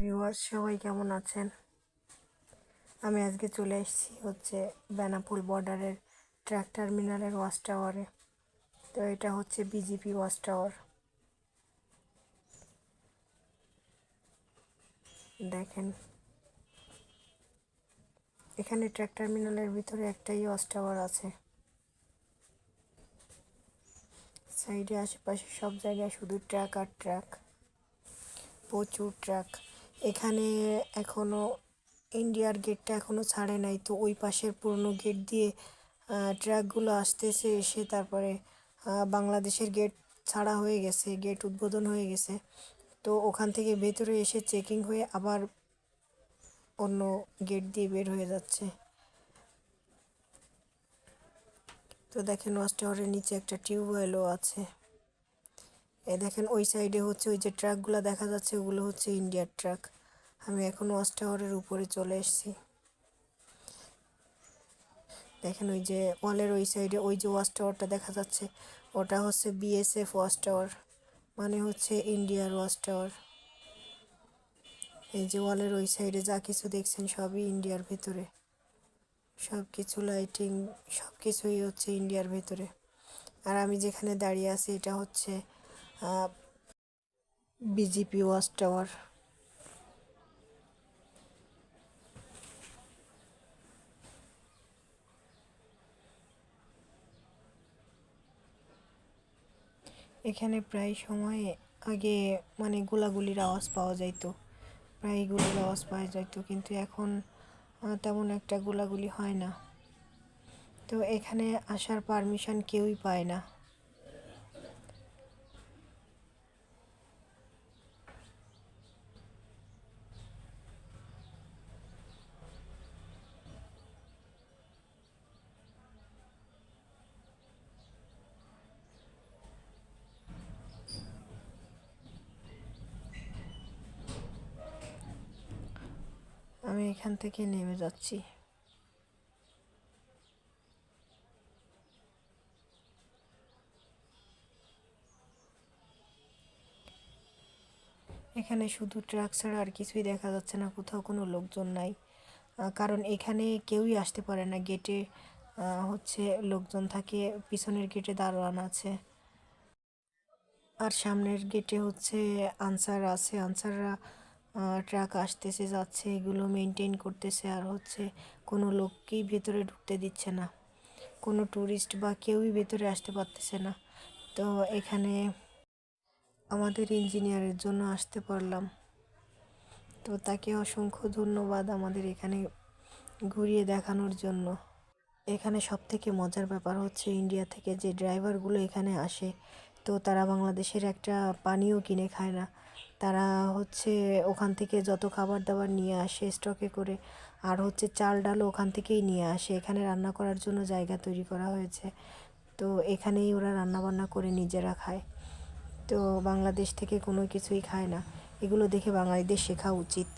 Viewers সবাই কেমন আছেন? আমি আজকে চলে এসেছি হচ্ছে বেনাপুল বর্ডারের ট্রাক টার্মিনালের ওয়াচ টাওয়ারে। তো এটা হচ্ছে বিজিপি ওয়াচ টাওয়ার। দেখেন। এখানে ট্র্যাক টার্মিনালের ভিতরে একটাই ওয়াচ টাওয়ার আছে। সাইডে আশেপাশে সব জায়গায় শুধু ট্র্যাক আর ট্র্যাক প্রচুর ট্রাক। এখানে এখনও ইন্ডিয়ার গেটটা এখনও ছাড়ে নাই। তো ওই পাশের পুরনো গেট দিয়ে ট্রাকগুলো আসতেছে, এসে তারপরে বাংলাদেশের গেট ছাড়া হয়ে গেছে গেট উদ্বোধন হয়ে গেছে। তো ওখান থেকে ভেতরে এসে চেকিং হয়ে আবার অন্য গেট দিয়ে বের হয়ে যাচ্ছে। তো দেখেন ওয়াচ টাওয়ারের নিচে একটা টিউবওয়েলও আছে। এই দেখেন, ওই সাইডে হচ্ছে ওই যে ট্রাকগুলো দেখা যাচ্ছে, ওগুলো হচ্ছে ইন্ডিয়ার ট্রাক আমি এখন ওয়াচ টাওয়ারের উপরে চলে এসেছি। দেখেন ওই যে ওয়ালের ওই সাইডে ওই যে ওয়াচ টাওয়ারটা দেখা যাচ্ছে, ওটা হচ্ছে বিএসএফ ওয়াচ টাওয়ার মানে হচ্ছে ইন্ডিয়ার ওয়াচ টাওয়ার এই যে ওয়ালের ওই সাইডে যা কিছু দেখছেন সবই ইন্ডিয়ার ভেতরে। সব কিছু লাইটিং সব কিছুই হচ্ছে ইন্ডিয়ার ভেতরে। আর আমি যেখানে দাঁড়িয়ে আছি, এটা হচ্ছে বিজিপি ওয়াচ টাওয়ার। এখানে প্রায় সময় আগে মানে গোলাগুলির আওয়াজ পাওয়া যাইতো, প্রায় গুলির আওয়াজ পাওয়া যাইতো, কিন্তু এখন তেমন একটা গোলাগুলি হয় না। তো এখানে আসার পারমিশন কেউই পায় না আমি এখান থেকে নেমে যাচ্ছি। এখানে শুধু ট্রাক ছাড়া আর কিছুই দেখা যাচ্ছে না, কোথাও কোনো লোকজন নাই। কারণ এখানে কেউই আসতে পারে না। গেটে হচ্ছে লোকজন থাকে, পিছনের গেটে দারোয়ান আছে। আর সামনের গেটে হচ্ছে আনসার আছে। আনসাররা ট্রাক আসতেছে, যাচ্ছে, এগুলো মেনটেন করতেছে আর হচ্ছে কোনো লোককেই ভেতরে ঢুকতে দিচ্ছে না। কোনো ট্যুরিস্ট বা কেউই ভেতরে আসতে পারতেছে না। তো এখানে আমাদের ইঞ্জিনিয়ারের জন্য আসতে পারলাম। তো তাকে অসংখ্য ধন্যবাদ আমাদের এখানে ঘুরিয়ে দেখানোর জন্য। এখানে সব থেকে মজার ব্যাপার হচ্ছে ইন্ডিয়া থেকে যে ড্রাইভারগুলো এখানে আসে, তো তারা বাংলাদেশের একটা পানিও কিনে খায় না। তারা হচ্ছে ওখান থেকে যত খাবার দাবার নিয়ে আসে স্টকে করে, আর হচ্ছে চাল ডালও ওখান থেকেই নিয়ে আসে। এখানে রান্না করার জন্য জায়গা তৈরি করা হয়েছে। তো এখানেই ওরা রান্না বান্না করে নিজেরা খায়। তো বাংলাদেশ থেকে কোনো কিছুই খায় না। এগুলো দেখে বাঙালিদের শেখা উচিত।